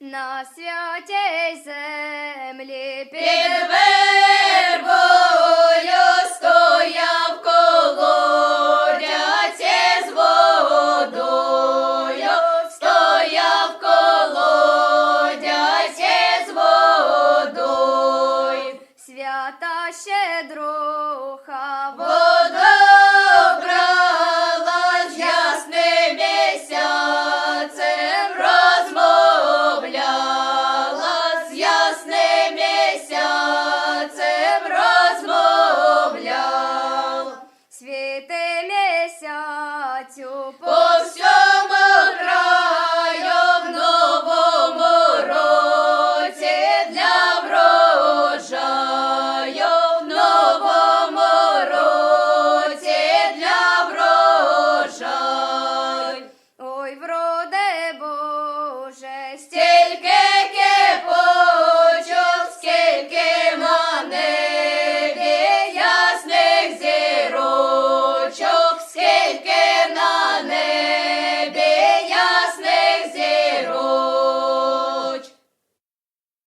на святій землі під вербою стояв колодязь з водою, стояв колодязь з водою, свята щедро. Funciona!